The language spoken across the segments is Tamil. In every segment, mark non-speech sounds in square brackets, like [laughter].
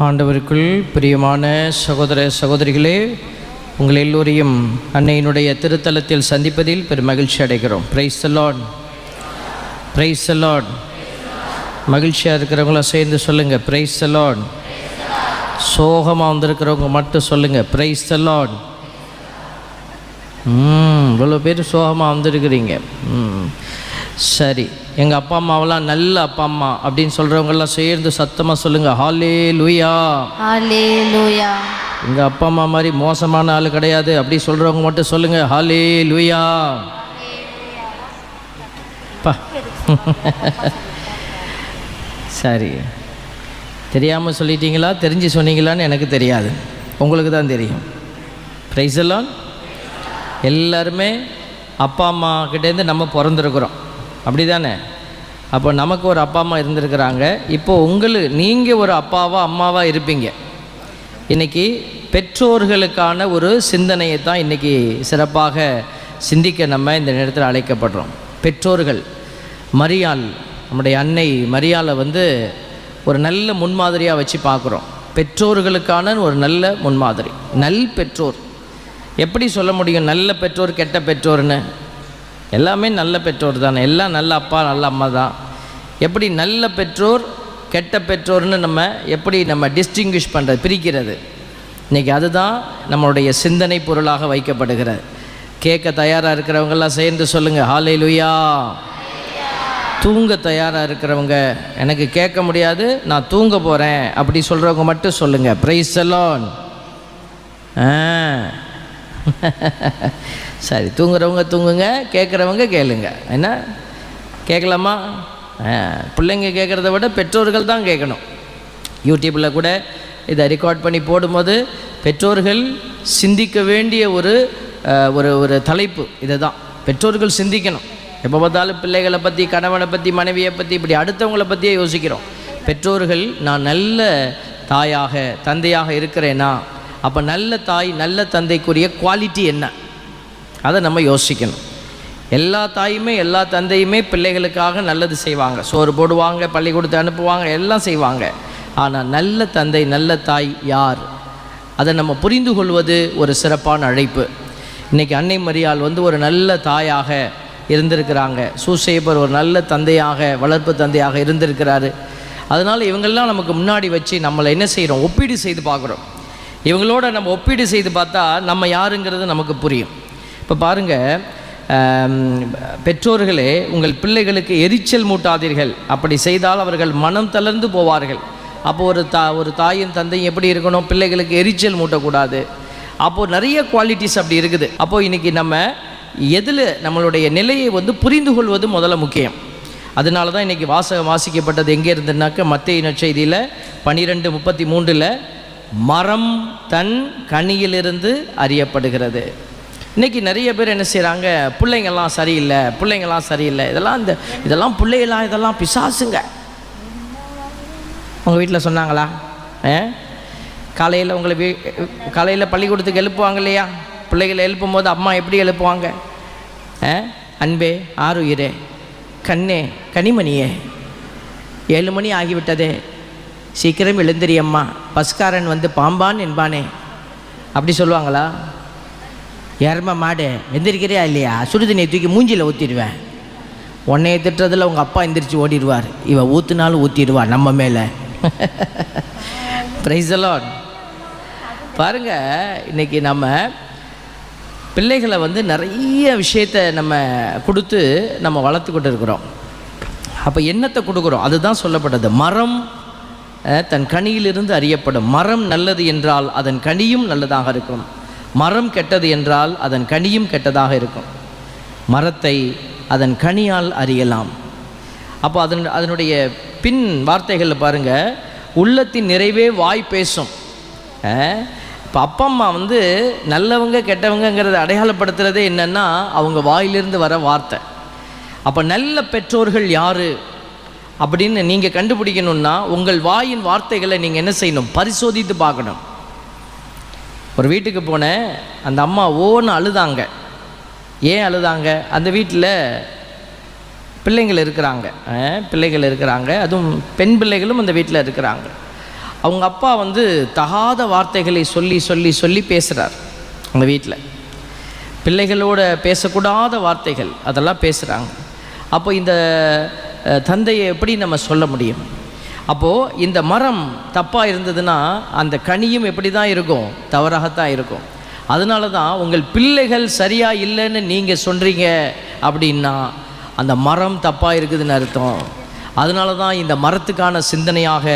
ஆண்டவருக்குள் பிரியமான சகோதர சகோதரிகளே உங்கள் எல்லோரையும் அன்னையினுடைய திருத்தலத்தில் சந்திப்பதில் பெரும் மகிழ்ச்சி அடைகிறோம். பிரைஸ் லார்ட் பிரைஸ் லார்ட் மகிழ்ச்சியாக இருக்கிறவங்களாம் சேர்ந்து சொல்லுங்கள் பிரைஸ் லார்ட் சோகமாக வந்திருக்கிறவங்க மட்டும் சொல்லுங்கள் பிரைஸ் லார்ட் ம் இவ்வளோ பேர் சோகமாக வந்திருக்கிறீங்க. ம் சரி. எங்கள் அப்பா அம்மாவெல்லாம் நல்ல அப்பா அம்மா அப்படின்னு சொல்கிறவங்கெல்லாம் சேர்ந்து சத்தமாக சொல்லுங்கள் ஹாலே லூயா ஹalleluya. எங்கள் அப்பா அம்மா மாதிரி மோசமான ஆள் கிடையாது. அப்படி சொல்கிறவங்க மட்டும் சொல்லுங்கள் ஹாலே லூயா சரி. தெரியாமல் சொல்லிட்டீங்களா? தெரிஞ்சு சொன்னீங்களான்னு எனக்கு தெரியாது. உங்களுக்கு தான் தெரியும். ப்ரைஸ் எல்லாம் எல்லாருமே அப்பா அம்மா கிட்டேருந்து நம்ம பிறந்திருக்கிறோம். அப்படி தானே அப்போ நமக்கு ஒரு அப்பா அம்மா இருந்திருக்கிறாங்க. இப்போ உங்களுக்கு நீங்கள் ஒரு அப்பாவாக அம்மாவாக இருப்பீங்க. இன்றைக்கி பெற்றோர்களுக்கான ஒரு சிந்தனையை தான் இன்றைக்கி சிறப்பாக சிந்திக்க நம்ம இந்த நேரத்தில் அழைக்கப்படுறோம். பெற்றோர்கள் மரியாள் நம்முடைய அன்னை மரியாளை வந்து ஒரு நல்ல முன்மாதிரியாக வச்சு பார்க்குறோம். பெற்றோர்களுக்கான ஒரு நல்ல முன்மாதிரி நல் பெற்றோர். எப்படி சொல்ல முடியும் நல்ல பெற்றோர் கெட்ட பெற்றோர்னு? எல்லாமே நல்ல பெற்றோர் தானே. எல்லாம் நல்ல அப்பா நல்ல அம்மா தான். எப்படி நல்ல பெற்றோர் கெட்ட பெற்றோர்னு நம்ம எப்படி நம்ம டிஸ்டிங்விஷ் பண்ணுறது பிரிக்கிறது. இன்றைக்கி அதுதான் நம்மளுடைய சிந்தனை பொருளாக வைக்கப்படுகிறது. கேட்க தயாராக இருக்கிறவங்கெல்லாம் சேர்ந்து சொல்லுங்கள் ஹாலே லுயா தூங்க தயாராக இருக்கிறவங்க எனக்கு கேட்க முடியாது நான் தூங்க போகிறேன் அப்படி சொல்கிறவங்க மட்டும் சொல்லுங்கள் ப்ரைஸ் எல்லாம் ஆ. [laughs] சரி தூங்குறவங்க தூங்குங்க கேட்குறவங்க கேளுங்க. என்ன? கேட்கலாமா? பிள்ளைங்க கேட்குறத விட பெற்றோர்கள் தான் கேட்கணும். யூடியூப்பில் கூட இதை ரெக்கார்ட் பண்ணி போடும்போது பெற்றோர்கள் சிந்திக்க வேண்டிய ஒரு ஒரு ஒரு தலைப்பு இதை தான் பெற்றோர்கள் சிந்திக்கணும். எப்போ பார்த்தாலும் பிள்ளைகளை பற்றி கணவனை பற்றி மனைவியை பற்றி இப்படி அடுத்தவங்களை பற்றியே யோசிக்கிறோம். பெற்றோர்கள் நான் நல்ல தாயாக தந்தையாக இருக்கிறேன்னா அப்போ நல்ல தாய் நல்ல தந்தைக்குரிய குவாலிட்டி என்ன? அதை நம்ம யோசிக்கணும். எல்லா தாயுமே எல்லா தந்தையுமே பிள்ளைகளுக்காக நல்லது செய்வாங்க. சோறு போடுவாங்க பள்ளிக்கூடத்தை அனுப்புவாங்க எல்லாம் செய்வாங்க. ஆனால் நல்ல தந்தை நல்ல தாய் யார்? அதை நம்ம புரிந்து கொள்வது ஒரு சிறப்பான அழைப்பு. இன்றைக்கி அன்னை மரியாள் வந்து ஒரு நல்ல தாயாக இருந்திருக்கிறாங்க. சூசேபர் ஒரு நல்ல தந்தையாக வளர்ப்பு தந்தையாக இருந்திருக்கிறாரு. அதனால் இவங்கெல்லாம் நமக்கு முன்னாடி வச்சு நம்மளை என்ன செய்கிறோம் ஒப்பீடு செய்து பார்க்குறோம். இவங்களோட நம்ம ஒப்பீடு செய்து பார்த்தா நம்ம யாருங்கிறது நமக்கு புரியும். இப்போ பாருங்கள் பெற்றோர்களே உங்கள் பிள்ளைகளுக்கு எரிச்சல் மூட்டாதீர்கள். அப்படி செய்தால் அவர்கள் மனம் தளர்ந்து போவார்கள். அப்போ ஒரு தா ஒரு தாயும் தந்தையும் எப்படி இருக்கணும்? பிள்ளைகளுக்கு எரிச்சல் மூட்டக்கூடாது. அப்போது நிறைய குவாலிட்டிஸ் அப்படி இருக்குது. அப்போது இன்றைக்கி நம்ம எதில் நம்மளுடைய நிலையை வந்து புரிந்து கொள்வது முதல்ல முக்கியம். அதனால தான் இன்றைக்கி வாசகம் வாசிக்கப்பட்டது எங்கே இருந்துனாக்க மத்திய இனச்செய்தியில் பன்னிரெண்டு முப்பத்தி மூன்றில் மரம் தன் கனியிலிருந்து அறியப்படுகிறது. இன்றைக்கி நிறைய பேர் என்ன செய்கிறாங்க பிள்ளைங்கள்லாம் சரியில்லை பிள்ளைங்கள்லாம் சரியில்லை. இதெல்லாம் இந்த இதெல்லாம் பிள்ளைகளாம் இதெல்லாம் பிசாசுங்க. உங்கள் வீட்டில் சொன்னாங்களா? ஏ காலையில் உங்களை வீ காலையில் பள்ளிக்கூடத்துக்கு எழுப்புவாங்க இல்லையா? பிள்ளைகளை எழுப்பும் போது அம்மா எப்படி எழுப்புவாங்க? ஆ? அன்பே ஆறுயிரே கண்ணே கனிமணியே ஏழு மணி ஆகிவிட்டதே. சீக்கிரம் எழுந்திரியம்மா பஸ்காரன் வந்து பாம்பான் என்பானே. அப்படி சொல்லுவாங்களா? யாருமா மாடு எந்திரிக்கிறியா இல்லையா? சுடுதண்ணியை தூக்கி மூஞ்சியில் ஊற்றிடுவேன் உன்னைய திட்டுறதில் உங்கள் அப்பா எந்திரிச்சு ஓடிடுவார். இவன் ஊற்றுனாலும் ஊற்றிடுவார் நம்ம மேலே. ப்ரைஸ் பாருங்கள் பாருங்க இன்னைக்கு நம்ம பிள்ளைகளை வந்து நிறைய விஷயத்தை நம்ம கொடுத்து நம்ம வளர்த்துக்கிட்டு இருக்கிறோம். அப்போ என்னத்தை கொடுக்குறோம்? அதுதான் சொல்லப்பட்டது. மரம் தன் கனியிலிருந்து அறியப்படும். மரம் நல்லது என்றால் அதன் கனியும் நல்லதாக இருக்கும். மரம் கெட்டது என்றால் அதன் கனியும் கெட்டதாக இருக்கும். மரத்தை அதன் கனியால் அறியலாம். அப்போ அதன் அதனுடைய பின் வார்த்தைகளில் பாருங்கள் உள்ளத்தின் நிறைவே வாய் பேசும். இப்போ அப்பா அம்மா வந்து நல்லவங்க கெட்டவங்கங்கிறத அடையாளப்படுத்துகிறதே என்னென்னா அவங்க வாயிலிருந்து வர வார்த்தை. அப்போ நல்ல பெற்றோர்கள் யார்? அப்படின்னு நீங்கள் கண்டுபிடிக்கணும்னா உங்கள் வாயின் வார்த்தைகளை நீங்கள் என்ன செய்யணும்? பரிசோதித்து பார்க்கணும். ஒரு வீட்டுக்கு போனேன் அந்த அம்மா ஓன்னு அழுதாங்க. ஏன் அழுதாங்க? அந்த வீட்டில் பிள்ளைங்கள் இருக்கிறாங்க. பிள்ளைகள் இருக்கிறாங்க. அதுவும் பெண் பிள்ளைகளும் அந்த வீட்டில் இருக்கிறாங்க. அவங்க அப்பா வந்து தகாத வார்த்தைகளை சொல்லி சொல்லி சொல்லி பேசுகிறார் அந்த வீட்டில் பிள்ளைகளோட பேசக்கூடாத வார்த்தைகள் அதெல்லாம் பேசுகிறாங்க அப்போ இந்த தந்தையை எப்படி நம்ம சொல்ல முடியும்? அப்போது இந்த மரம் தப்பாக இருந்ததுன்னா அந்த கனியும் எப்படி தான் இருக்கும்? தவறாகத்தான் இருக்கும். அதனால தான் உங்கள் பிள்ளைகள் சரியாக இல்லைன்னு நீங்கள் சொல்கிறீங்க அப்படின்னா அந்த மரம் தப்பாக இருக்குதுன்னு அர்த்தம். அதனால தான் இந்த மரத்துக்கான சிந்தனையாக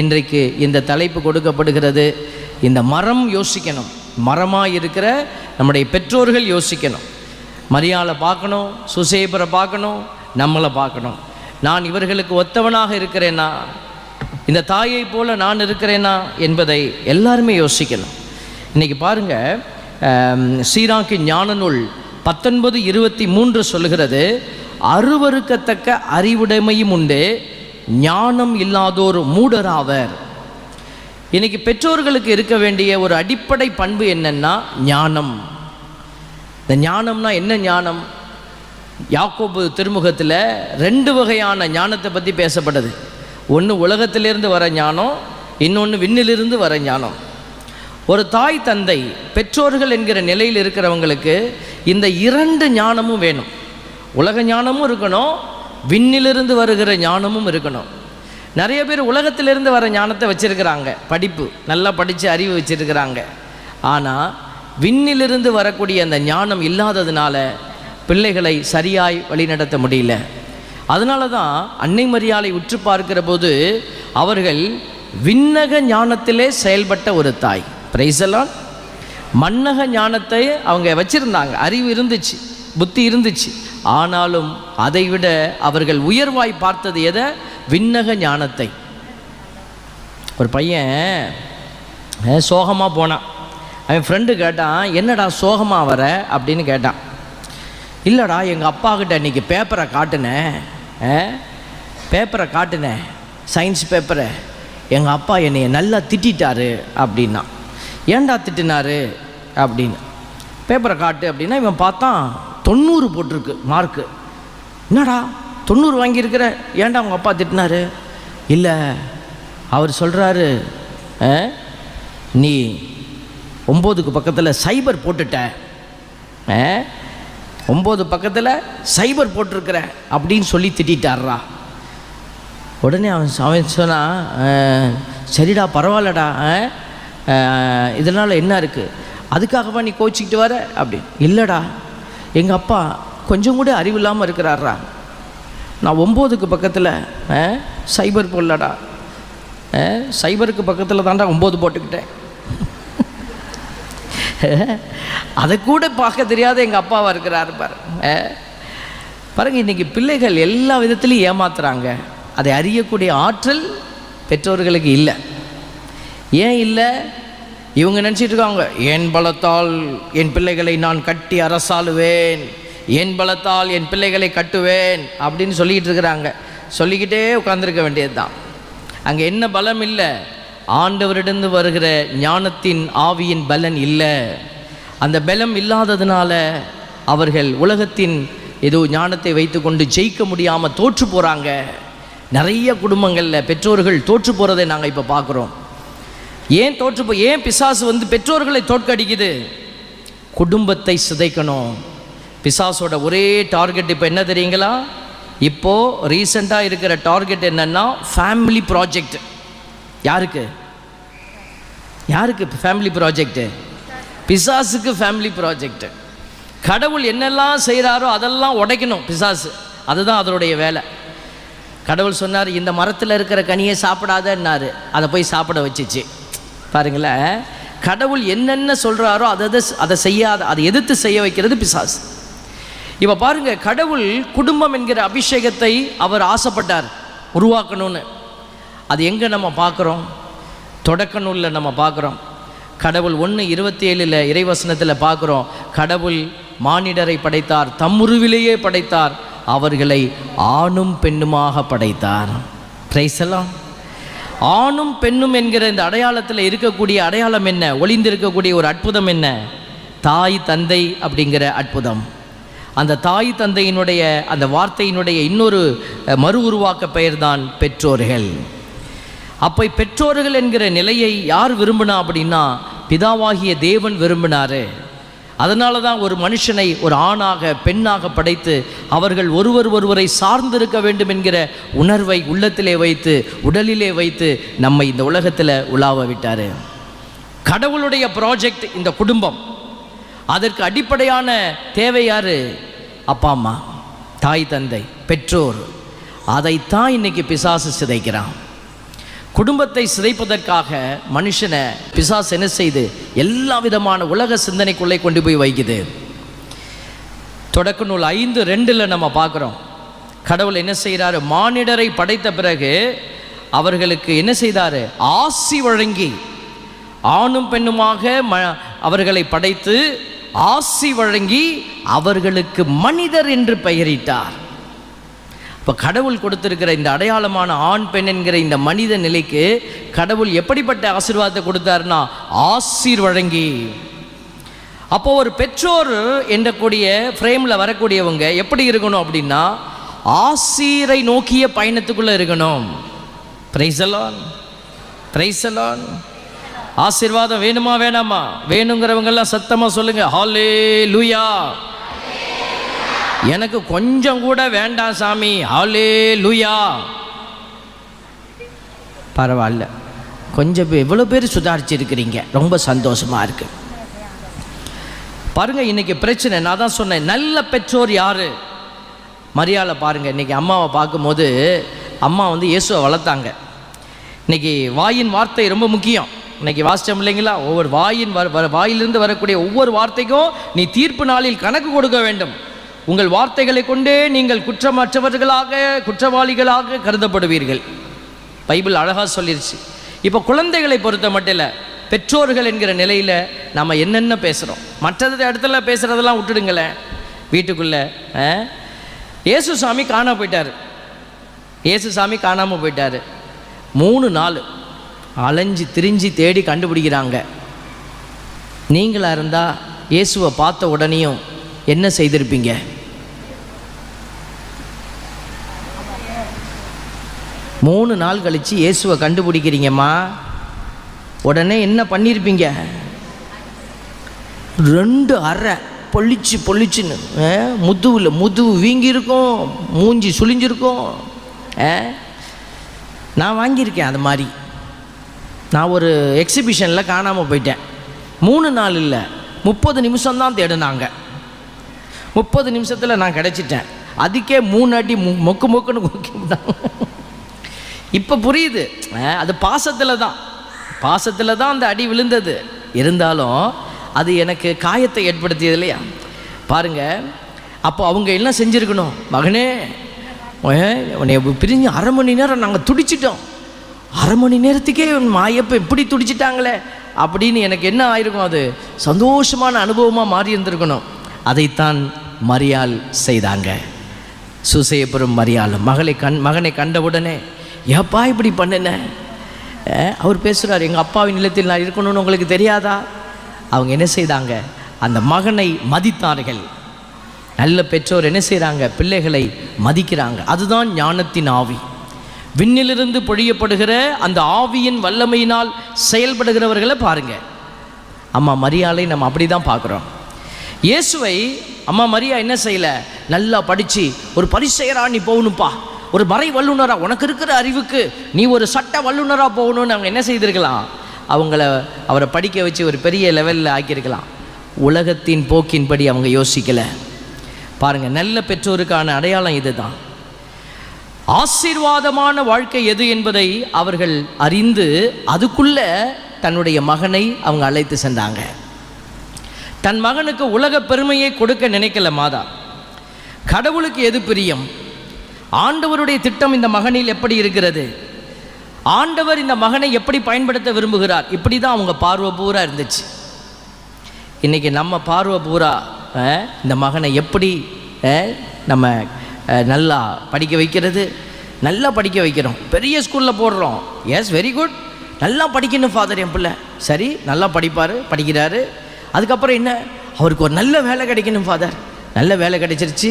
இன்றைக்கு இந்த தலைப்பு கொடுக்கப்படுகிறது. இந்த மரம் யோசிக்கணும். மரமாக இருக்கிற நம்முடைய பெற்றோர்கள் யோசிக்கணும். மரியாதை பார்க்கணும் சுசேபரை பார்க்கணும் நம்மளை பார்க்கணும். நான் இவர்களுக்கு ஒத்தவனாக இருக்கிறேனா? இந்த தாயை போல நான் இருக்கிறேனா என்பதை எல்லாருமே யோசிக்கணும். இன்னைக்கு பாருங்க சீராக்கி ஞான நூல் பத்தொன்பது இருபத்தி மூன்று சொல்கிறது அருவருக்கத்தக்க அறிவுடைமையும் உண்டு ஞானம் இல்லாதோர் மூடராவர். இன்னைக்கு பெற்றோர்களுக்கு இருக்க வேண்டிய ஒரு அடிப்படை பண்பு என்னன்னா ஞானம். இந்த ஞானம்னா என்ன ஞானம்? யாக்கோபு திருமுகத்தில் ரெண்டு வகையான ஞானத்தை பற்றி பேசப்படுது ஒன்று உலகத்திலிருந்து வர ஞானம் இன்னொன்று விண்ணிலிருந்து வர ஞானம். ஒரு தாய் தந்தை பெற்றோர்கள் என்கிற நிலையில் இருக்கிறவங்களுக்கு இந்த இரண்டு ஞானமும் வேணும். உலக ஞானமும் இருக்கணும் விண்ணிலிருந்து வருகிற ஞானமும் இருக்கணும். நிறைய பேர் உலகத்திலிருந்து வர ஞானத்தை வச்சுருக்கிறாங்க. படிப்பு நல்லா படித்து அறிவு வச்சுருக்கிறாங்க. ஆனால் விண்ணிலிருந்து வரக்கூடிய அந்த ஞானம் இல்லாததுனால பிள்ளைகளை சரியாய் வழிநடத்த முடியல. அதனால தான் அன்னை மரியாதை உற்று பார்க்கிற போது அவர்கள் விண்ணக ஞானத்திலே செயல்பட்ட ஒரு தாய். பிரைசலான் மன்னக ஞானத்தை அவங்க வச்சுருந்தாங்க. அறிவு இருந்துச்சு புத்தி இருந்துச்சு. ஆனாலும் அதைவிட அவர்கள் உயர்வாய் பார்த்தது எதை? விண்ணக ஞானத்தை. ஒரு பையன் சோகமாக போனான். அவன் ஃப்ரெண்டு கேட்டான் என்னடா சோகமாக வர? அப்படின்னு கேட்டான். இல்லைடா எங்கள் அப்பா கிட்ட இன்னைக்கு பேப்பரை காட்டினேன். பேப்பரை காட்டினேன். சயின்ஸ் பேப்பரை எங்கள் அப்பா என்னை நல்லா திட்டிட்டாரு அப்படின்னா. ஏன்டா திட்டினாரு அப்படின்னு. பேப்பரை காட்டு அப்படின்னா இவன் பார்த்தான் தொண்ணூறு போட்டிருக்கு மார்க்கு என்னடா தொண்ணூறு வாங்கியிருக்கிற ஏன்டா உங்கள் அப்பா திட்டினாரு? இல்லை அவர் சொல்கிறாரு நீ ஒம்போதுக்கு பக்கத்தில் சைபர் போட்டுட்ட ஒம்பது பக்கத்தில் சைபர் போட்டிருக்கிற அப்படின்னு சொல்லி திட்டாடுறா உடனே அவன் அவன் சொன்னான் சரிடா பரவாயில்லடா இதனால் என்ன இருக்குது அதுக்காகவா நீ கோச்சிக்கிட்டு வர? அப்படி. இல்லைடா எங்கள் அப்பா கொஞ்சம் கூட அறிவு இல்லாமல் இருக்கிறாரா நான் ஒம்போதுக்கு பக்கத்தில் சைபர் போடலடா. சைபருக்கு பக்கத்தில் தான்டா ஒம்பது போட்டுக்கிட்டேன். [laughs] அதை கூட பார்க்க தெரியாத எங்கள் அப்பாவாக இருக்கிறாரு பாரு. பாருங்கள் இன்றைக்கி இன்னைக்கு பிள்ளைகள் எல்லா விதத்திலையும் ஏமாத்துறாங்க. அதை அறியக்கூடிய ஆற்றல் பெற்றோர்களுக்கு இல்லை. ஏன் இல்லை? இவங்க நினச்சிட்டு இருக்காங்க என் பலத்தால் என் பிள்ளைகளை நான் கட்டி அரசாளுவேன். என் பலத்தால் என் பிள்ளைகளை கட்டுவேன். அப்படின்னு சொல்லிக்கிட்டு இருக்கிறாங்க. சொல்லிக்கிட்டே உட்காந்துருக்க வேண்டியது தான் அங்கே என்ன பலம் இல்லை? ஆண்டவரிடந்து வருகிற ஞானத்தின் ஆவியின் பலன் இல்லை. அந்த பலம் இல்லாததுனால அவர்கள் உலகத்தின் ஏதோ ஞானத்தை வைத்துக்கொண்டு ஜெயிக்க முடியாமல் தோற்று போகிறாங்க நிறைய குடும்பங்களில் பெற்றோர்கள் தோற்று போகிறதை நாங்கள் இப்போ பார்க்குறோம் ஏன் தோற்று போ ஏன் பிசாசு வந்து பெற்றோர்களை தோற்கடிக்குது? குடும்பத்தை சிதைக்கணும். பிசாசோட ஒரே டார்கெட் இப்போ என்ன தெரியுங்களா? இப்போது ரீசெண்டாக இருக்கிற டார்கெட் என்னென்னா ஃபேமிலி ப்ராஜெக்ட். யாருக்கு? யாருக்கு ஃபேமிலி ப்ராஜெக்ட்டு பிசாசுக்கு ஃபேமிலி ப்ராஜெக்டு கடவுள் என்னெல்லாம் செய்கிறாரோ அதெல்லாம் உடைக்கணும் பிசாசு. அதுதான் அதனுடைய வேலை. கடவுள் சொன்னார் இந்த மரத்தில் இருக்கிற கனியை சாப்பிடாதன்னார். அதை போய் சாப்பிட வச்சுச்சு. பாருங்களேன் கடவுள் என்னென்ன சொல்கிறாரோ அதை அதை அதை செய்யாத அதை எதிர்த்து செய்ய வைக்கிறது பிசாசு. இப்போ பாருங்கள் கடவுள் குடும்பம் என்கிற அபிஷேகத்தை அவர் ஆசைப்பட்டார் உருவாக்கணும்னு. அது எங்கே நம்ம பார்க்குறோம்? தொடக்க நூலில் நம்ம பார்க்குறோம். கடவுள் ஒன்று இருபத்தி ஏழில் இறைவசனத்தில் பார்க்குறோம். கடவுள் மானிடரை படைத்தார் தம்முருவிலேயே படைத்தார். அவர்களை ஆணும் பெண்ணுமாக படைத்தார். பிரைசலாம் ஆணும் பெண்ணும் என்கிற இந்த அடையாளத்தில் இருக்கக்கூடிய அடையாளம் என்ன? ஒளிந்திருக்கக்கூடிய ஒரு அற்புதம் என்ன? தாய் தந்தை அப்படிங்கிற அற்புதம். அந்த தாய் தந்தையினுடைய அந்த வார்த்தையினுடைய இன்னொரு மறு உருவாக்க பெயர்தான் பெற்றோர்கள். அப்போ பெற்றோர்கள் என்கிற நிலையை யார் விரும்பினா அப்படின்னா பிதாவாகிய தேவன் விரும்பினாரு. அதனால தான் ஒரு மனுஷனை ஒரு ஆணாக பெண்ணாக படைத்து அவர்கள் ஒருவர் ஒருவரை சார்ந்திருக்க வேண்டும் என்கிற உணர்வை உள்ளத்திலே வைத்து உடலிலே வைத்து நம்மை இந்த உலகத்தில் உலாவ விட்டார். கடவுளுடைய ப்ராஜெக்ட் இந்த குடும்பம். அதற்கு அடிப்படையான தேவை யார்? அப்பா அம்மா தாய் தந்தை பெற்றோர். அதைத்தான் இன்னைக்கு பிசாசு சிதைக்கிறான். குடும்பத்தை சிதைப்பதற்காக மனுஷனை பிசாஸ் என்ன செய்து எல்லா விதமான உலக சிந்தனைக்குள்ளே கொண்டு போய் வைக்குது. தொடக்க நூல் ஐந்து ரெண்டில் நம்ம பார்க்குறோம். கடவுள் என்ன செய்கிறாரு? மானிடரை படைத்த பிறகு அவர்களுக்கு என்ன செய்தாரு? ஆசி வழங்கி ஆணும் பெண்ணுமாக ம அவர்களை படைத்து ஆசி வழங்கி அவர்களுக்கு மனிதர் என்று பெயரிட்டார். இப்போ கடவுள் கொடுத்திருக்கிற இந்த அடையாளமான ஆண் பெண் என்கிற இந்த மனித நிலைக்கு கடவுள் எப்படிப்பட்ட ஆசீர்வாதத்தை கொடுத்தாருன்னா ஆசீர் வழங்கி. அப்போ ஒரு பெற்றோர் என்றக்கூடிய ஃப்ரேமில் வரக்கூடியவங்க எப்படி இருக்கணும் அப்படின்னா ஆசீரை நோக்கிய பயணத்துக்குள்ளே இருக்கணும். பிரைசலான் பிரைசலான் ஆசீர்வாதம் வேணுமா வேணாமா? வேணுங்கிறவங்கெல்லாம் சத்தமாக சொல்லுங்கள் ஹாலே லூயா எனக்கு கொஞ்சம் கூட வேண்டாம் சாமி. ஆலே லூயா பரவாயில்ல. கொஞ்சம் பேர் எவ்வளோ பேர் சுதாரிச்சிருக்கிறீங்க? ரொம்ப சந்தோஷமாக இருக்குது பாருங்க இன்னைக்கு பிரச்சனை. நான் தான் சொன்னேன் நல்ல பெற்றோர் யாரு? மரியாதை பாருங்க இன்னைக்கு அம்மாவை பார்க்கும்போது அம்மா வந்து இயேசுவை வளர்த்தாங்க. இன்னைக்கு வாயின் வார்த்தை ரொம்ப முக்கியம். இன்னைக்கு வாசிச்சோம் இல்லைங்களா? ஒவ்வொரு வாயின் வர வர வாயிலிருந்து வரக்கூடிய ஒவ்வொரு வார்த்தைக்கும் நீ தீர்ப்பு நாளில் கணக்கு கொடுக்க வேண்டும். உங்கள் வார்த்தைகளை கொண்டே நீங்கள் குற்றமற்றவர்களாக குற்றவாளிகளாக கருதப்படுவீர்கள். பைபிள் அழகாக சொல்லிருச்சு. இப்போ குழந்தைகளை பொறுத்த மட்டும் இல்லை பெற்றோர்கள் என்கிற நிலையில் நம்ம என்னென்ன பேசுகிறோம் மற்றது இடத்துல பேசுகிறதெல்லாம் விட்டுடுங்களேன். வீட்டுக்குள்ளே இயேசு சாமி காணாம போயிட்டார். இயேசு சாமி காணாமல் போயிட்டார். மூணு நாள் அலைஞ்சு திரிஞ்சு தேடி கண்டுபிடிக்கிறாங்க. நீங்களாக இருந்தால் இயேசுவை பார்த்த உடனேயும் என்ன செய்திருப்பீங்க? மூணு நாள் கழித்து இயேசுவை கண்டுபிடிக்கிறீங்கம்மா. உடனே என்ன பண்ணியிருப்பீங்க ரெண்டு அறை பொழிச்சு பொள்ளிச்சுன்னு முதுவில் முதுவு வீங்கியிருக்கும் மூஞ்சி சுழிஞ்சிருக்கும் நான் வாங்கியிருக்கேன் அது மாதிரி. நான் ஒரு எக்ஸிபிஷனில் காணாமல் போயிட்டேன். மூணு நாள் இல்லை முப்பது நிமிஷம்தான் தேடினாங்க. முப்பது நிமிஷத்தில் நான் கிடச்சிட்டேன். அதுக்கே மூணு அடி மு மொக்கு மொக்குன்னு கொக்கி இப்போ புரியுது. அது பாசத்தில் தான் பாசத்தில் தான் அந்த அடி விழுந்தது. இருந்தாலும் அது எனக்கு காயத்தை ஏற்படுத்தியது இல்லையா? பாருங்க. அப்போ அவங்க என்ன செஞ்சுருக்கணும்? மகனே உன்னை பிரிஞ்சு அரை மணி நேரம் நாங்கள் துடிச்சிட்டோம். அரை மணி நேரத்துக்கே உன் மாயப்ப இப்படி துடிச்சிட்டாங்களே அப்படின்னு எனக்கு என்ன ஆயிருக்கும்? அது சந்தோஷமான அனுபவமாக மாறி இருந்திருக்கணும். அதைத்தான் மரியாள் செய்தாங்க. சுசையபுரம் மரியாள் மகளை கண் மகனை கண்டவுடனே ஏப்பா இப்படி பண்ணுன? அவர் பேசுகிறார் எங்கள் அப்பாவின் நிலத்தில் நான் இருக்கணும்னு உங்களுக்கு தெரியாதா? அவங்க என்ன செய்தாங்க? அந்த மகனை மதித்தார்கள். நல்ல பெற்றோர் என்ன செய்கிறாங்க பிள்ளைகளை மதிக்கிறாங்க. அதுதான் ஞானத்தின் ஆவி. விண்ணிலிருந்து பொழியப்படுகிற அந்த ஆவியின் வல்லமையினால் செயல்படுகிறவர்களை பாருங்கள் அம்மா மரியாதை நம்ம அப்படி தான் பார்க்குறோம். இயேசுவை அம்மா மரியா என்ன செய்யலை? நல்லா படித்து ஒரு பரிசெயரா நீ போகணும்ப்பா. ஒரு மறை வல்லுநராக உனக்கு இருக்கிற அறிவுக்கு நீ ஒரு சட்ட வல்லுனராக போகணும்னு அவங்க என்ன செய்திருக்கலாம்? அவங்கள அவரை படிக்க வச்சு ஒரு பெரிய லெவலில் ஆக்கியிருக்கலாம். உலகத்தின் போக்கின்படி அவங்க யோசிக்கலை. பாருங்கள் நல்ல பெற்றோருக்கான அடையாளம் இதுதான். ஆசீர்வாதமான வாழ்க்கை எது என்பதை அவர்கள் அறிந்து அதுக்குள்ள தன்னுடைய மகனை அவங்க அழைத்து சென்றாங்க. தன் மகனுக்கு உலக பெருமையை கொடுக்க நினைக்கல மாதா. கடவுளுக்கு எது பிரியம்? ஆண்டவருடைய திட்டம் இந்த மகனில் எப்படி இருக்கிறது? ஆண்டவர் இந்த மகனை எப்படி பயன்படுத்த விரும்புகிறார்? இப்படி தான் அவங்க பார்வை பூரா இருந்துச்சு. இன்றைக்கி நம்ம பார்வை பூரா இந்த மகனை எப்படி நம்ம நல்லா படிக்க வைக்கிறது? நல்லா படிக்க வைக்கிறோம். பெரிய ஸ்கூலில் போடுறோம். எஸ் வெரி குட் நல்லா படிக்கணும் ஃபாதர் என் பிள்ளை. சரி நல்லா படிப்பார் படிக்கிறாரு. அதுக்கப்புறம் என்ன? அவருக்கு ஒரு நல்ல வேலை கிடைக்கணும் ஃபாதர் நல்ல வேலை கிடைச்சிருச்சு.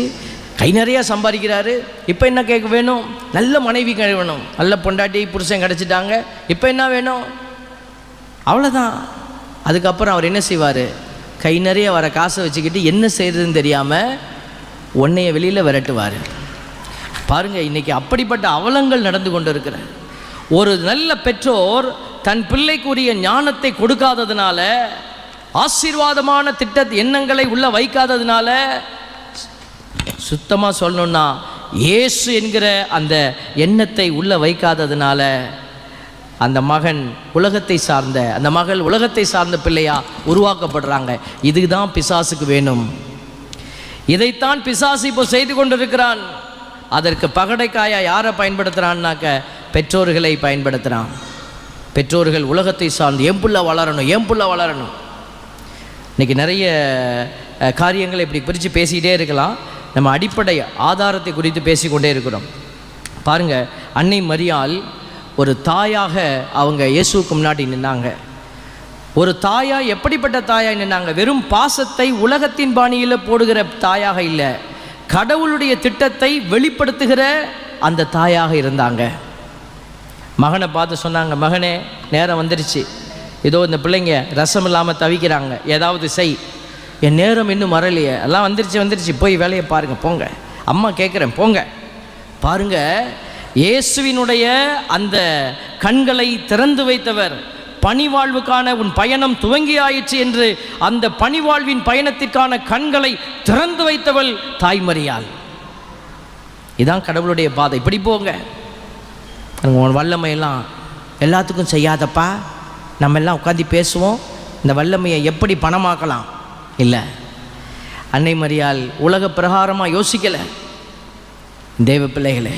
கை நிறையா சம்பாதிக்கிறாரு. இப்போ என்ன கேட்க வேணும்? நல்ல மனைவி வேணும் நல்ல பொண்டாட்டி புருஷன் கிடச்சிட்டாங்க. இப்போ என்ன வேணும்? அவ்வளோதான் அதுக்கப்புறம் அவர் என்ன செய்வார்? கை நிறைய வர காசை வச்சுக்கிட்டு என்ன செய்யறதுன்னு தெரியாமல் உன்னைய வெளியில் விரட்டுவார். பாருங்கள் இன்றைக்கி அப்படிப்பட்ட அவலங்கள் நடந்து கொண்டு இருக்கிற ஒரு நல்ல பெற்றோர் தன் பிள்ளைக்குரிய ஞானத்தை கொடுக்காததுனால ஆசீர்வாதமான திட்ட எண்ணங்களை உள்ள வைக்காததுனால சுத்தமாக சொல்லணும்னா இயேசு என்கிற அந்த எண்ணத்தை உள்ளே வைக்காததுனால அந்த மகன் உலகத்தை சார்ந்த அந்த மகள் உலகத்தை சார்ந்த பிள்ளையாக உருவாக்கப்படுறாங்க. இதுதான் பிசாசுக்கு வேணும். இதைத்தான் பிசாசு இப்போ செய்து கொண்டிருக்கிறான். அதற்கு பகடைக்காயா யாரை பயன்படுத்துகிறான்னாக்க பெற்றோர்களை பயன்படுத்துகிறான் பெற்றோர்கள் உலகத்தை சார்ந்து என் புள்ள வளரணும் என் புள்ள வளரணும். இன்றைக்கி நிறைய காரியங்களை இப்படி பிரித்து பேசிக்கிட்டே இருக்கலாம். நம்ம அடிப்படை ஆதாரத்தை குறித்து பேசிக்கொண்டே இருக்கிறோம். பாருங்கள் அன்னை மரியாள் ஒரு தாயாக அவங்க இயேசுவுக்கு முன்னாடி நின்னாங்க. ஒரு தாயா எப்படிப்பட்ட தாயாக நின்னாங்க? வெறும் பாசத்தை உலகத்தின் பாணியில் போடுகிற தாயாக இல்லை கடவுளுடைய திட்டத்தை வெளிப்படுத்துகிற அந்த தாயாக இருந்தாங்க. மகனை பார்த்து சொன்னாங்க மகனே நேரம் வந்துருச்சு. ஏதோ இந்த பிள்ளைங்க ரசம் இல்லாமல் தவிக்கிறாங்க. ஏதாவது செய். என் நேரம் இன்னும் வரலையே. எல்லாம் வந்துருச்சு வந்துருச்சு. போய் வேலையை பாருங்கள் போங்க. அம்மா கேட்குறேன் போங்க. பாருங்க இயேசுவினுடைய அந்த கண்களை திறந்து வைத்தவர் பணிவாழ்வுக்கான உன் பயணம் துவங்கியாயிற்று என்று அந்த பணிவாழ்வின் பயணத்திற்கான கண்களை திறந்து வைத்தவள் தாய்மறியால் இதான் கடவுளுடைய பாதை. இப்படி போங்க. உன் வல்லமையெல்லாம் எல்லாத்துக்கும் செய்யாதப்பா. நம்ம எல்லாம் உட்காந்து பேசுவோம். இந்த வல்லமையை எப்படி பணமாக்கலாம்? இல்லை. அன்னை மரியாள் உலக பிரகாரமாக யோசிக்கலை. தேவ பிள்ளைகளே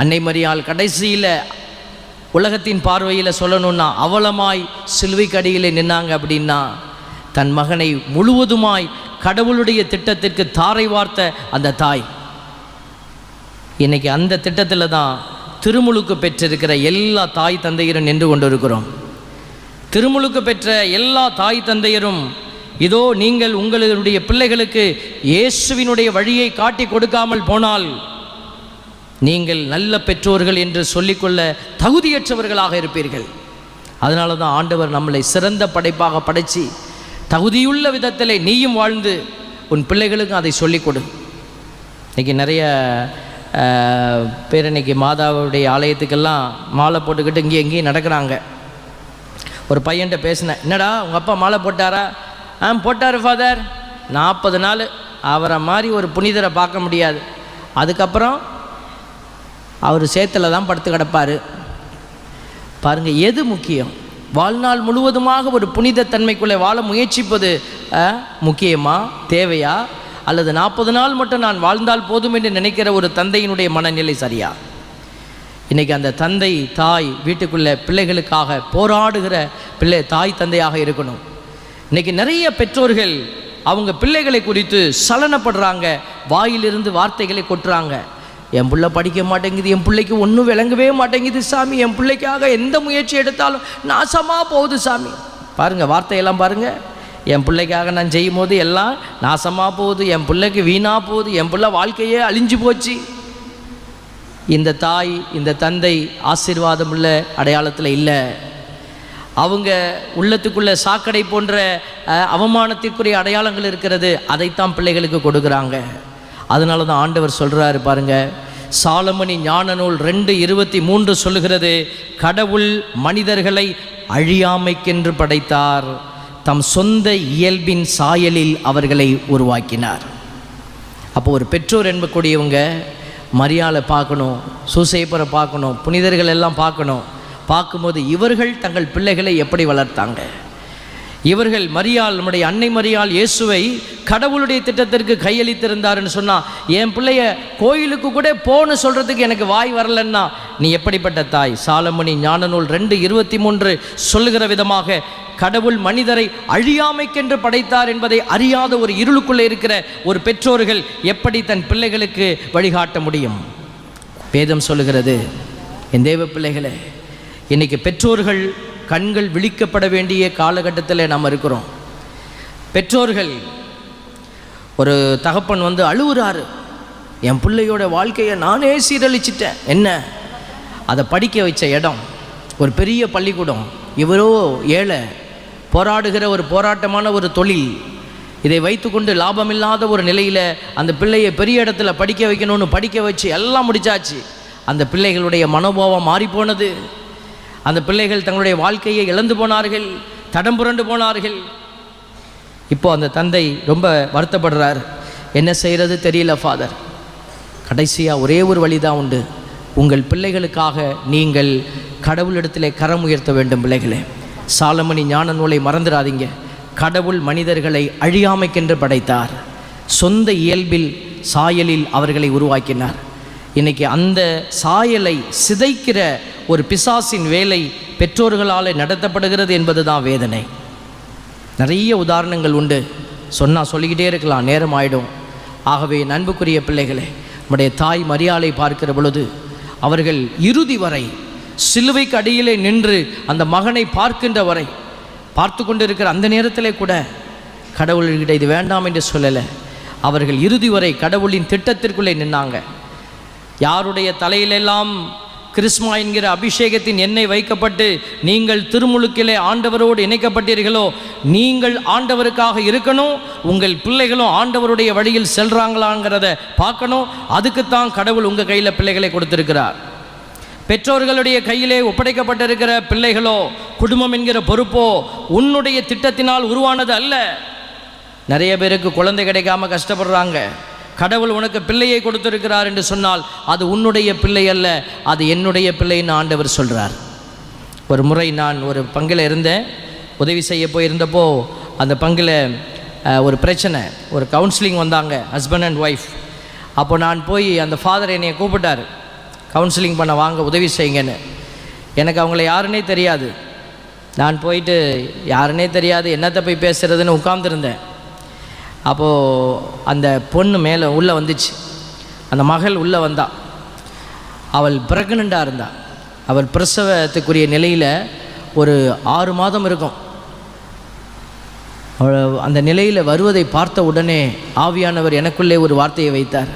அன்னை மரியால் கடைசியில் உலகத்தின் பார்வையில் சொல்லணும்னா அவலமாய் சிலுவைக்கடியில் நின்னாங்க அப்படின்னா தன் மகனை முழுவதுமாய் கடவுளுடைய திட்டத்திற்கு தாரை வார்த்த அந்த தாய். இன்றைக்கி அந்த திட்டத்தில் தான் திருமுழுக்கு பெற்றிருக்கிற எல்லா தாய் தந்தையரும் நின்று கொண்டிருக்கிறோம். திருமுழுக்கு பெற்ற எல்லா தாய் தந்தையரும் இதோ நீங்கள் உங்களுடைய பிள்ளைகளுக்கு இயேசுவினுடைய வழியை காட்டி கொடுக்காமல் போனால் நீங்கள் நல்ல பெற்றோர்கள் என்று சொல்லிக்கொள்ள தகுதியற்றவர்களாக இருப்பீர்கள். அதனால தான் ஆண்டவர் நம்மளை சிறந்த படைப்பாக படைத்து தகுதியுள்ள விதத்தில் நீயும் வாழ்ந்து உன் பிள்ளைகளுக்கும் அதை சொல்லிக் கொடு இன்றைக்கி நிறைய பேர் இன்றைக்கி மாதாவுடைய ஆலயத்துக்கெல்லாம் மாலை போட்டுக்கிட்டு இங்கேயும் எங்கேயும் நடக்கிறாங்க. ஒரு பையன்கிட்ட பேசினேன் என்னடா உங்கள் அப்பா மாலை போட்டாரா? ஆ போட்டார் ஃபாதர் நாற்பது நாள். அவரை மாதிரி ஒரு புனிதரை பார்க்க முடியாது. அதுக்கப்புறம் அவர் சேத்தில் தான் படுத்து கிடப்பார். பாருங்கள் எது முக்கியம்? வாழ்நாள் முழுவதுமாக ஒரு புனிதத்தன்மைக்குள்ளே வாழ முயற்சிப்பது முக்கியமா? தேவையா? அல்லது நாற்பது நாள் மட்டும் நான் வாழ்ந்தால் போதும் என்று நினைக்கிற ஒரு தந்தையினுடைய மனநிலை சரியா? இன்றைக்கி அந்த தந்தை தாய் வீட்டுக்குள்ளே பிள்ளைகளுக்காக போராடுகிற பிள்ளை தாய் தந்தையாக இருக்கணும். இன்னைக்கு நிறைய பெற்றோர்கள் அவங்க பிள்ளைகளை குறித்து சலனப்படுறாங்க வாயிலிருந்து வார்த்தைகளை கொட்டுறாங்க. என் பிள்ளை படிக்க மாட்டேங்குது என் பிள்ளைக்கு ஒன்றும் விளங்கவே மாட்டேங்குது சாமி. என் பிள்ளைக்காக எந்த முயற்சி எடுத்தாலும் நாசமாக போகுது சாமி. பாருங்கள் வார்த்தையெல்லாம் பாருங்கள் என் பிள்ளைக்காக நான் செய்யும் போது எல்லாம் நாசமாக போகுது என் பிள்ளைக்கு வீணாக போகுது என் பிள்ளை வாழ்க்கையே அழிஞ்சு போச்சு. இந்த தாய் இந்த தந்தை ஆசீர்வாதம் உள்ள அடையாளத்தில் இல்லை. அவங்க உள்ளத்துக்குள்ளே சாக்கடை போன்ற அவமானத்திற்குரிய அடையாளங்கள் இருக்கிறது அதைத்தான் பிள்ளைகளுக்கு கொடுக்குறாங்க. அதனால தான் ஆண்டவர் சொல்கிறாரு பாருங்கள் சாலமணி ஞான நூல் ரெண்டு இருபத்தி மூன்று சொல்லுகிறது கடவுள் மனிதர்களை அழியாமைக்கென்று படைத்தார் தம் சொந்த இயல்பின் சாயலில் அவர்களை உருவாக்கினார். அப்போ ஒரு பெற்றோர் என்பக்கூடியவங்க மரியாதை பார்க்கணும் சூசைப்பரை பார்க்கணும் புனிதர்கள் எல்லாம் பார்க்கணும் பார்க்கும்போது இவர்கள் தங்கள் பிள்ளைகளை எப்படி வளர்த்தாங்க? இவர்கள் மரியாள் நம்முடைய அன்னை மரியாள் இயேசுவை கடவுளுடைய திட்டத்திற்கு கையளித்திருந்தாருன்னு சொன்னால் என் பிள்ளைய கோயிலுக்கு கூட போன்னு சொல்கிறதுக்கு எனக்கு வாய் வரலன்னா நீ எப்படிப்பட்ட தாய்? சாலமணி ஞானநூல் ரெண்டு இருபத்தி மூன்று சொல்லுகிற விதமாக கடவுள் மனிதரை அழியாமைக்கென்று படைத்தார் என்பதை அறியாத ஒரு இருளுக்குள்ளே இருக்கிற ஒரு பெற்றோர்கள் எப்படி தன் பிள்ளைகளுக்கு வழிகாட்ட முடியும்? வேதம் சொல்லுகிறது என் தேவ பிள்ளைகளே இன்றைக்கி பெற்றோர்கள் கண்கள் விழிக்கப்பட வேண்டிய காலகட்டத்தில் நாம் இருக்கிறோம். பெற்றோர்கள் ஒரு தகப்பன் வந்து அழுவுறாரு. என் பிள்ளையோட வாழ்க்கையை நானே சீரழிச்சிட்டேன். என்ன? அதை படிக்க வச்ச இடம். ஒரு பெரிய பள்ளிக்கூடம். இவரோ ஏழை போராடுகிற ஒரு போராட்டமான ஒரு தொழில். இதை வைத்துக்கொண்டு லாபமில்லாத ஒரு நிலையில் அந்த பிள்ளையை பெரிய இடத்துல படிக்க வைக்கணும்னு படிக்க வச்சு எல்லாம் முடிச்சாச்சு. அந்த பிள்ளைகளுடைய மனோபாவம் மாறிப்போனது. அந்த பிள்ளைகள் தங்களுடைய வாழ்க்கையை இழந்து போனார்கள் தடம் புரண்டு போனார்கள். இப்போ அந்த தந்தை ரொம்ப வருத்தப்படுறார். என்ன செய்கிறது தெரியல ஃபாதர் கடைசியாக ஒரே ஒரு வழி தான் உண்டு. உங்கள் பிள்ளைகளுக்காக நீங்கள் கடவுளிடத்திலே கரம் உயர்த்த வேண்டும் பிள்ளைகளே. சாலமணி ஞான நூலை மறந்துடாதீங்க. கடவுள் மனிதர்களை அழியாமைக்கென்று படைத்தார். சொந்த இயல்பில் சாயலில் அவர்களை உருவாக்கினார். இன்னைக்கு அந்த சாயலை சிதைக்கிற ஒரு பிசாசின் வேலை பெற்றோர்களால் நடத்தப்படுகிறது என்பது தான் வேதனை. நிறைய உதாரணங்கள் உண்டு. சொன்னால் சொல்லிக்கிட்டே இருக்கலாம் நேரம் ஆயிடும். ஆகவே நண்புக்குரிய பிள்ளைகளே நம்முடைய தாய் மரியாதை பார்க்கிற பொழுது அவர்கள் இறுதி வரை சிலுவைக்கு அடியிலே நின்று அந்த மகனை பார்க்கின்ற வரை பார்த்து கொண்டிருக்கிற அந்த நேரத்திலே கூட கடவுள்கிட்ட இது வேண்டாம் என்று சொல்லலை. அவர்கள் இறுதி வரை கடவுளின் திட்டத்திற்குள்ளே நின்னாங்க. யாருடைய தலையிலெல்லாம் கிறிஸ்மா என்கிற அபிஷேகத்தின் எண்ணெய் வைக்கப்பட்டு நீங்கள் திருமுழுக்கிலே ஆண்டவரோடு இணைக்கப்பட்டீர்களோ நீங்கள் ஆண்டவருக்காக இருக்கணும் உங்கள் பிள்ளைகளும் ஆண்டவருடைய வழியில் செல்றாங்களாங்கிறத பார்க்கணும். அதுக்குத்தான் கடவுள் உங்கள் கையில் பிள்ளைகளை கொடுத்திருக்கிறார். பெற்றோர்களுடைய கையிலே ஒப்படைக்கப்பட்டிருக்கிற பிள்ளைகளோ குடும்பம் என்கிற பொறுப்போ உன்னுடைய திட்டத்தினால் உருவானது அல்ல. நிறைய பேருக்கு குழந்தை கிடைக்காம கஷ்டப்படுறாங்க. கடவுள் உனக்கு பிள்ளையை கொடுத்திருக்கிறார் என்று சொன்னால் அது உன்னுடைய பிள்ளை அல்ல அது என்னுடைய பிள்ளைன்னு ஆண்டவர் சொல்கிறார் ஒரு முறை நான் ஒரு பங்கில் இருந்தேன் உதவி செய்ய போயிருந்தப்போ அந்த பங்கில் ஒரு பிரச்சனை ஒரு கவுன்சிலிங் வந்தாங்க ஹஸ்பண்ட் அண்ட் ஒய்ஃப் அப்போ நான் போய் அந்த ஃபாதர் என்னையை கூப்பிட்டார் கவுன்சிலிங் பண்ண வாங்க உதவி செய்யுங்கன்னு. எனக்கு அவங்கள யாருன்னே தெரியாது. நான் போயிட்டு யாருன்னே தெரியாது என்னத்தை போய் பேசுகிறதுன்னு உட்காந்துருந்தேன் அப்போது அந்த பொண்ணு மேலே உள்ளே வந்துச்சு. அந்த மகள் உள்ளே வந்தா. அவள் பிரெக்னண்ட்டாக இருந்தா. அவள் பிரசவத்துக்குரிய நிலையில் ஒரு ஆறு மாதம் இருக்கும். அவள் அந்த நிலையில் வருவதை பார்த்த உடனே ஆவியானவர் எனக்குள்ளே ஒரு வார்த்தையை வைத்தார்.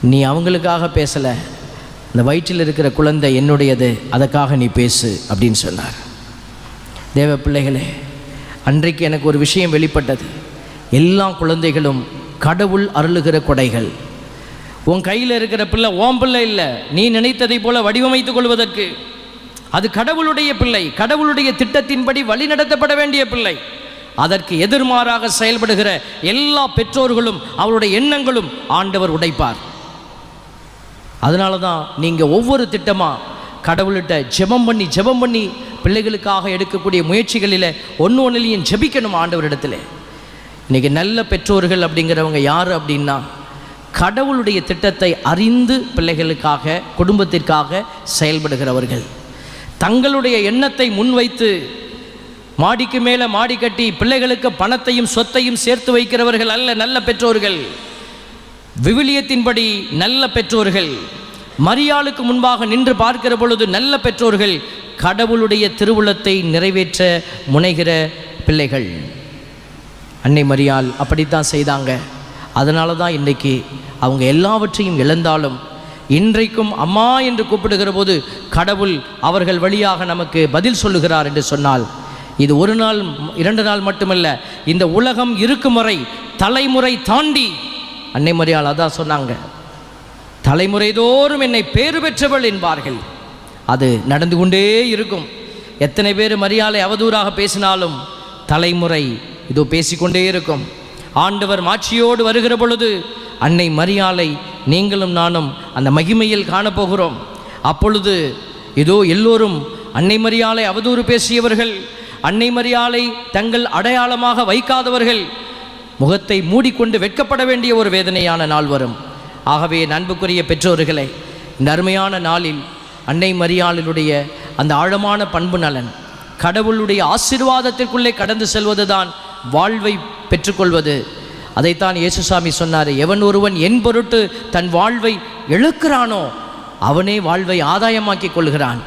நீ அவங்களுக்காக பேசலை. அந்த வயிற்றில் இருக்கிற குழந்தை என்னுடையது. அதற்காக நீ பேசு அப்படின்னு சொன்னார். தேவ பிள்ளைகளே அன்றைக்கு எனக்கு ஒரு விஷயம் வெளிப்பட்டது. எல்லா குழந்தைகளும் கடவுள் அருளுகிற கொடைகள். உன் கையில் இருக்கிற பிள்ளை ஓம் பிள்ளை இல்லை. நீ நினைத்ததை போல வடிவமைத்துக் கொள்வதற்கு. அது கடவுளுடைய பிள்ளை. கடவுளுடைய திட்டத்தின்படி வழிநடத்தப்பட வேண்டிய பிள்ளை. அதற்கு எதிர்மாறாக செயல்படுகிற எல்லா பெற்றோர்களும் அவருடைய எண்ணங்களும் ஆண்டவர் உடைப்பார். அதனால தான் நீங்கள் ஒவ்வொரு திட்டமாக கடவுள்கிட்ட ஜெபம் பண்ணி ஜெபம் பண்ணி பிள்ளைகளுக்காக எடுக்கக்கூடிய முயற்சிகளில் ஒன்று ஒன்றுலையும் ஜெபிக்கணும் ஆண்டவரிடத்துல இன்றைக்கி நல்ல பெற்றோர்கள் அப்படிங்கிறவங்க யார் அப்படின்னா கடவுளுடைய திட்டத்தை அறிந்து பிள்ளைகளுக்காக குடும்பத்திற்காக செயல்படுகிறவர்கள். தங்களுடைய எண்ணத்தை முன்வைத்து மாடிக்கு மேலே மாடி கட்டி பிள்ளைகளுக்கு பணத்தையும் சொத்தையும் சேர்த்து வைக்கிறவர்கள் அல்ல நல்ல பெற்றோர்கள். விவிலியத்தின்படி நல்ல பெற்றோர்கள். மரியாளுக்கு முன்பாக நின்று பார்க்கிற பொழுது நல்ல பெற்றோர்கள். கடவுளுடைய திருவுளத்தை நிறைவேற்ற முனைகிற பிள்ளைகள். அன்னை மரியால் அப்படித்தான் செய்தாங்க. அதனால தான் இன்றைக்கி அவங்க எல்லாவற்றையும் இழந்தாலும் இன்றைக்கும் அம்மா என்று கூப்பிடுகிற போது கடவுள் அவர்கள் வழியாக நமக்கு பதில் சொல்லுகிறார் என்று சொன்னால் இது ஒரு நாள் இரண்டு நாள் மட்டுமல்ல இந்த உலகம் இருக்கும் வரை தலைமுறை தாண்டி அன்னை மரியாள் அதான் சொன்னாங்க தலைமுறை தோறும் என்னை பேறு பெற்றவள் என்பார்கள். அது நடந்து கொண்டே இருக்கும். எத்தனை பேர் மரியாதை அவதூறாக பேசினாலும் தலைமுறை இதோ பேசிக்கொண்டே இருக்கும். ஆண்டவர் மாட்சியோடு வருகிற பொழுது அன்னை மரியாளை நீங்களும் நானும் அந்த மகிமையில் காணப்போகிறோம். அப்பொழுது இதோ எல்லோரும் அன்னை மரியாளை அவதூறு பேசியவர்கள் அன்னை மரியாளை தங்கள் அடையாளமாக வைக்காதவர்கள் முகத்தை மூடிக்கொண்டு வெட்கப்பட வேண்டிய ஒரு வேதனையான நாள் வரும். ஆகவே நண்புக்குரிய பெற்றோர்களே இந்த அருமையான நாளில் அன்னை மரியாளினுடைய அந்த ஆழமான பண்பு நலன் கடவுளுடைய ஆசிர்வாதத்திற்குள்ளே கடந்து செல்வதுதான் வாழ்வை பெற்றுக்கொள்வது. அதைத்தான் இயேசுசாமி சொன்னார் எவன் ஒருவன் என் பொருட்டு தன் வாழ்வை இழக்கிறானோ அவனே வாழ்வை ஆதாயமாக்கி கொள்கிறான்.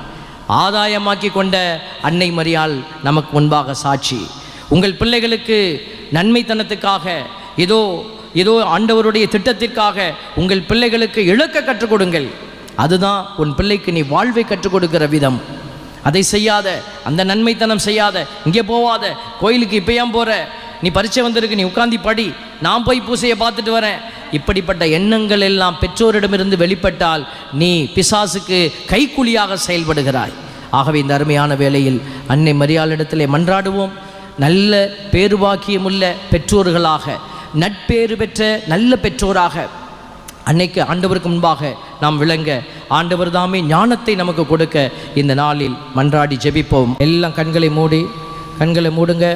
ஆதாயமாக்கி கொண்ட அன்னை மரியாள் நமக்கு முன்பாக சாட்சி. உங்கள் பிள்ளைகளுக்கு நன்மைத்தனத்துக்காக ஏதோ ஏதோ ஆண்டவருடைய திட்டத்திற்காக உங்கள் பிள்ளைகளுக்கு இழக்க கற்றுக் கொடுங்கள். அதுதான் உன் பிள்ளைக்கு நீ வாழ்வை கற்றுக் கொடுக்கிற விதம். அதை செய்யாத அந்த நன்மைத்தனம் செய்யாத இங்கே போவாத கோயிலுக்கு இப்போ ஏன் போகிற நீ பரிச்சை வந்திருக்கு நீ உட்காந்து படி நான் போய் பூசையை பார்த்துட்டு வரேன். இப்படிப்பட்ட எண்ணங்கள் எல்லாம் பெற்றோரிடமிருந்து வெளிப்பட்டால் நீ பிசாசுக்கு கைக்குழியாக செயல்படுகிறாய். ஆகவே இந்த அருமையான வேளையில் அன்னை மரியாளிடத்திலே மன்றாடுவோம். நல்ல பேருவாக்கியமுள்ள பெற்றோர்களாக நட்பேறு பெற்ற நல்ல பெற்றோராக அன்னைக்கு ஆண்டவருக்கு முன்பாக நாம் விளங்க ஆண்டவர் தாமே ஞானத்தை நமக்கு கொடுக்க இந்த நாளில் மன்றாடி ஜெபிப்போம். எல்லாம் கண்களை மூடி கண்களை மூடுங்க.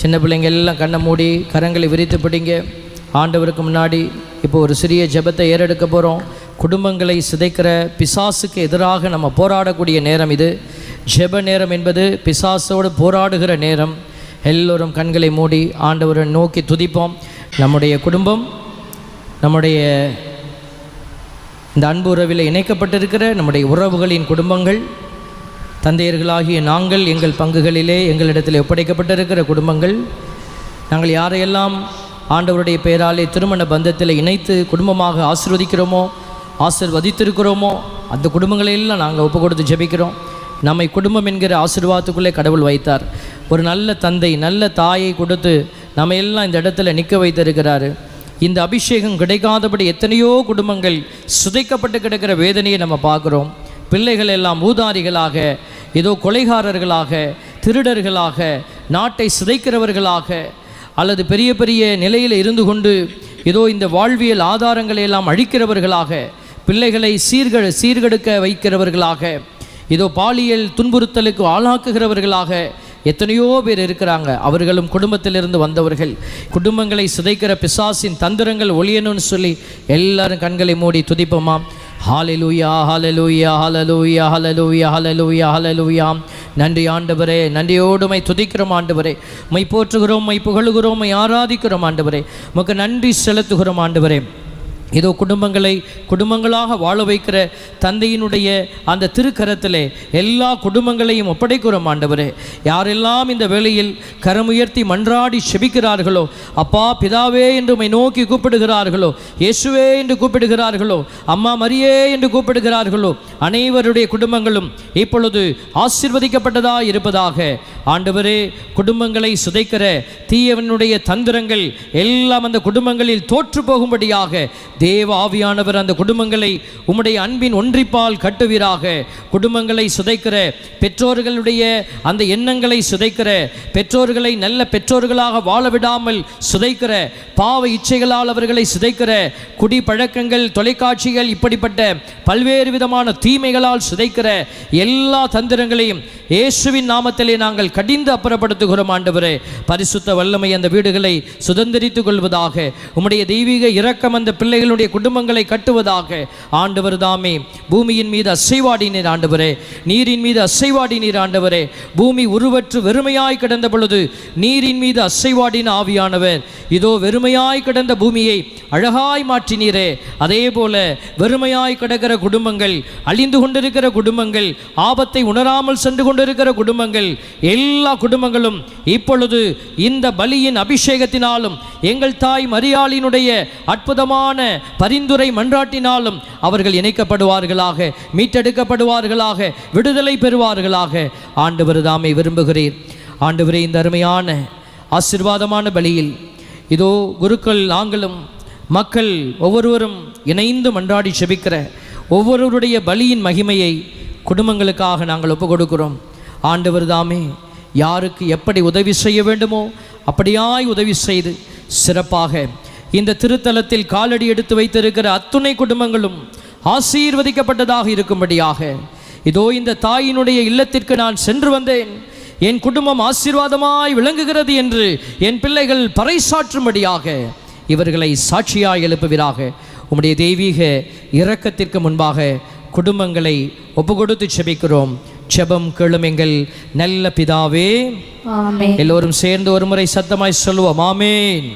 சின்ன பிள்ளைங்க எல்லாம் கண்ணை மூடி கரங்களை விரித்து பிடிங்க. ஆண்டவருக்கு முன்னாடி இப்போ ஒரு சிறிய ஜெபத்தை ஏறெடுக்க போகிறோம் குடும்பங்களை சிதைக்கிற பிசாசுக்கு எதிராக நம்ம போராடக்கூடிய நேரம் இது. ஜெப நேரம் என்பது பிசாசோடு போராடுகிற நேரம். எல்லோரும் கண்களை மூடி ஆண்டவரை நோக்கி துதிப்போம். நம்முடைய குடும்பம் நம்முடைய இந்த அன்பு உறவில் இணைக்கப்பட்டிருக்கிற நம்முடைய உறவுகளின் குடும்பங்கள் தந்தையர்களாகிய நாங்கள் எங்கள் பங்குகளிலே எங்களிடத்தில் ஒப்படைக்கப்பட்டிருக்கிற குடும்பங்கள் நாங்கள் யாரையெல்லாம் ஆண்டவருடைய பெயராலே திருமண பந்தத்தில் இணைத்து குடும்பமாக ஆசிர்வதிக்கிறோமோ ஆசிர்வதித்திருக்கிறோமோ அந்த குடும்பங்களையெல்லாம் நாங்கள் ஒப்பு கொடுத்து ஜெபிக்கிறோம். நம்மை குடும்பம் என்கிற ஆசீர்வாதத்துக்குள்ளே கடவுள் வைத்தார். ஒரு நல்ல தந்தை நல்ல தாயை கொடுத்து நம்ம எல்லாம் இந்த இடத்துல நிற்க வைத்திருக்கிறாரு. இந்த அபிஷேகம் கிடைக்காதபடி எத்தனையோ குடும்பங்கள் சுதைக்கப்பட்டு கிடக்கிற வேதனையை நம்ம பார்க்குறோம். பிள்ளைகள் எல்லாம் ஊதாரிகளாக ஏதோ கொலைகாரர்களாக திருடர்களாக நாட்டை சிதைக்கிறவர்களாக அல்லது பெரிய பெரிய நிலையில் இருந்து கொண்டு ஏதோ இந்த வாழ்வியல் ஆதாரங்களை எல்லாம் அழிக்கிறவர்களாக பிள்ளைகளை சீர்க சீர்கெடுக்க வைக்கிறவர்களாக ஏதோ பாலியல் துன்புறுத்தலுக்கு ஆளாக்குகிறவர்களாக எத்தனையோ பேர் இருக்கிறாங்க. அவர்களும் குடும்பத்திலிருந்து வந்தவர்கள். குடும்பங்களை சிதைக்கிற பிசாசின் தந்திரங்கள் ஒழியணும்னு சொல்லி எல்லாரும் கண்களை மூடி துதிப்போமாம். ஹாலலூயா ஹாலலூயா ஹாலலூயா ஹாலலூயா ஹாலலூயா ஹாலலூயா நன்றி ஆண்டவரே நன்றியோடுமை துதிக்கிறோம் ஆண்டவரே. மை போற்றுகிறோம் மை புகழுகிறோம் மை ஆராதிக்கிறோம் ஆண்டவரே. உமக்கு நன்றி செலுத்துகிறோம் ஆண்டவரே. இதோ குடும்பங்களை குடும்பங்களாக வாழ வைக்கிற தந்தையினுடைய அந்த திருக்கரத்திலே எல்லா குடும்பங்களையும் ஒப்படைக்கிறோம் ஆண்டவரே. யாரெல்லாம் இந்த வேளையில் கரமுயர்த்தி மன்றாடி செபிக்கிறார்களோ அப்பா பிதாவே என்று உம்மை நோக்கி கூப்பிடுகிறார்களோ இயேசுவே என்று கூப்பிடுகிறார்களோ அம்மா மரியே என்று கூப்பிடுகிறார்களோ அனைவருடைய குடும்பங்களும் இப்பொழுது ஆசிர்வதிக்கப்பட்டதாக இருப்பதாக ஆண்டவரே குடும்பங்களை சிதைக்கிற தீயவனுடைய தந்திரங்கள் எல்லாம் அந்த குடும்பங்களில் தோற்று போகும்படியாக தேவ ஆவியானவர் அந்த குடும்பங்களை உம்முடைய அன்பின் ஒன்றிப்பால் கட்டுவீராக. குடும்பங்களை சுதைக்கிற பெற்றோர்களுடைய அந்த எண்ணங்களை சிதைக்கிற பெற்றோர்களை நல்ல பெற்றோர்களாக வாழ விடாமல் சுதைக்கிற பாவ இச்சைகளால் அவர்களை சிதைக்கிற குடி பழக்கங்கள் தொலைக்காட்சிகள் இப்படிப்பட்ட பல்வேறு விதமான தீமைகளால் சிதைக்கிற எல்லா தந்திரங்களையும் இயேசுவின் நாமத்திலே நாங்கள் கடிந்து அப்புறப்படுத்துகிறோம் ஆண்டவரே. பரிசுத்த வல்லமை அந்த வீடுகளை சுதந்திரித்துக் கொள்வதாக. உம்முடைய தெய்வீக இரக்கம் அந்த பிள்ளைகள் எங்களுடைய குடும்பங்களை கட்டுவதாக. ஆண்டவர் தாமே பூமியின் மீது அசைவாடினீர் ஆண்டவரே. நீரின் மீது அசைவாடினீர் ஆண்டவரே. பூமி உருவற்று வெறுமையாய் கிடந்த பொழுது நீரின் மீது அசைவாடின ஆவியானவர். இதோ வெறுமையாய் கிடந்த பூமியை அழகாய் மாற்றினீரே. அதே போல வெறுமையாய் கிடக்கிற குடும்பங்கள் அழிந்து கொண்டிருக்கிற குடும்பங்கள் ஆபத்தை உணராமல் சென்று கொண்டிருக்கிற குடும்பங்கள் எல்லா குடும்பங்களும் இப்பொழுது இந்த பலியின் அபிஷேகத்தினாலும் எங்கள் தாய் மரியாளினுடைய அற்புதமான பரிந்துரை மன்றாட்டினாலும் அவர்கள் இணைக்கப்படுவார்களாக மீட்டெடுக்கப்படுவார்களாக விடுதலை பெறுவார்களாக. ஆண்டவர் தாமே விரும்புகிறீர். ஆண்டவரே இந்த அருமையான ஆசிர்வாதமான பலியில் இதோ குருக்கள் நாங்களும் மக்கள் ஒவ்வொருவரும் இணைந்து மன்றாடி செபிக்கிற ஒவ்வொருவருடைய பலியின் மகிமையை குடும்பங்களுக்காக நாங்கள் ஒப்புக் கொடுக்கிறோம் ஆண்டவர் தாமே யாருக்கு எப்படி உதவி செய்ய வேண்டுமோ அப்படியாய் உதவி செய்து சிறப்பாக இந்த திருத்தலத்தில் காலடி எடுத்து வைத்திருக்கிற அத்துணை குடும்பங்களும் ஆசீர்வதிக்கப்பட்டதாக இருக்கும்படியாக இதோ இந்த தாயினுடைய இல்லத்திற்கு நான் சென்று வந்தேன். என் குடும்பம் ஆசீர்வாதமாய் விளங்குகிறது என்று என் பிள்ளைகள் பறைசாற்றும்படியாக இவர்களை சாட்சியாய் எழுப்புவீராக. உம்முடைய தெய்வீக இரக்கத்திற்கு முன்பாக குடும்பங்களை ஒப்பு கொடுத்து செபிக்கிறோம். செபம் கேளும் எங்கள் நல்ல பிதாவே. எல்லோரும் சேர்ந்து ஒரு முறை சத்தமாய் சொல்லுவோம். ஆமென்.